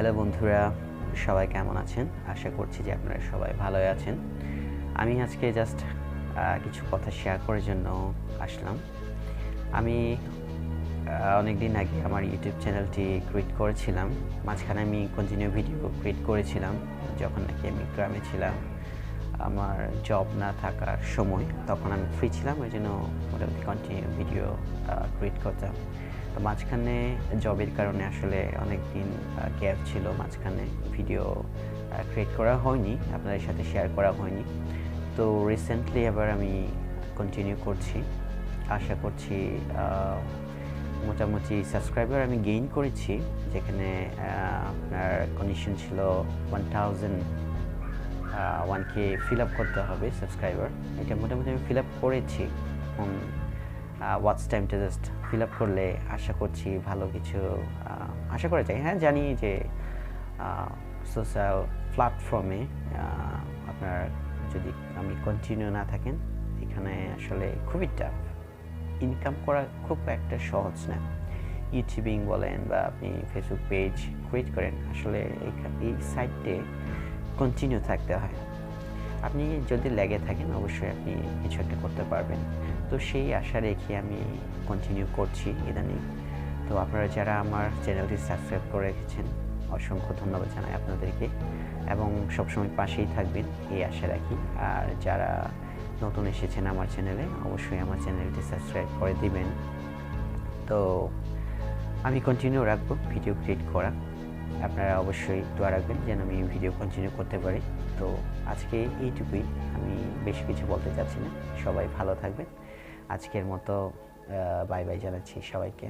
Hello বন্ধুরা, সবাই কেমন আছেন? আশা করছি যে আপনারা সবাই ভালোই আছেন। আমি আজকে জাস্ট কিছু কথা শেয়ার করার জন্য আসলাম। আমি অনেক দিন আগে আমার ইউটিউব চ্যানেলটি ক্রিয়েট করেছিলাম। মাঝখানে আমি কন্টিনিউ ভিডিও ক্রিয়েট করেছিলাম, যখন নাকি আমি গ্রামে ছিলাম। আমার জব না থাকার সময়, তখন আমি ফ্রি ছিলাম, ওই জন্য মোটামুটি কন্টিনিউ ভিডিও ক্রিয়েট করতাম। মাঝখানে জবের কারণে আসলে অনেক দিন গ্যাপ ছিল। মাঝখানে ভিডিও ক্রিয়েট করা হয়নি, আপনাদের সাথে শেয়ার করা হয়নি। তো রিসেন্টলি আবার আমি কন্টিনিউ করছি। আশা করছি মোটামুটি সাবস্ক্রাইবার আমি গেইন করেছি, যেখানে আপনার কন্ডিশন ছিল ওয়ান থাউজেন্ড ওয়ানকে ফিল আপ করতে হবে সাবস্ক্রাইবার এটা মোটামুটি আমি ফিল আপ করেছি। এখন ওয়াচ টাইমটা জাস্ট ফিল আপ করলে আশা করছি ভালো কিছু আশা করা যায়। হ্যাঁ জানি যে সোশ্যাল প্ল্যাটফর্মে আপনার যদি আমি কন্টিনিউ না থাকেন, এখানে আসলে খুবই টাফ ইনকাম করা খুব একটা সহজ না। ইউটিউবিং বলেন বা আপনি ফেসবুক পেজ ক্রিয়েট করেন, আসলে এই সাইটে কন্টিনিউ থাকতে হয়। আপনি যদি লেগে থাকেন, অবশ্যই আপনি কিছু একটা করতে পারবেন। তো সেই আশা রেখে আমি কন্টিনিউ করছি ইদানিং। তো আপনারা যারা আমার চ্যানেলটি সাবস্ক্রাইব করে রেখেছেন, অসংখ্য ধন্যবাদ জানাই আপনাদেরকে। এবং সবসময় পাশেই থাকবেন, এই আশা রাখি। আর যারা নতুন এসেছেন আমার চ্যানেলে, অবশ্যই আমার চ্যানেলটি সাবস্ক্রাইব করে দিবেন। তো আমি কন্টিনিউ রাখব ভিডিও ক্রিয়েট করা। আপনারা অবশ্যই দোয়া রাখবেন যেন আমি ভিডিও কন্টিনিউ করতে পারি। তো আজকে এইটুকুই। আমি বেশ কিছু বলতে চাচ্ছি না। সবাই ভালো থাকবেন। আজকের মতো বাই বাই জানাচ্ছি সবাইকে।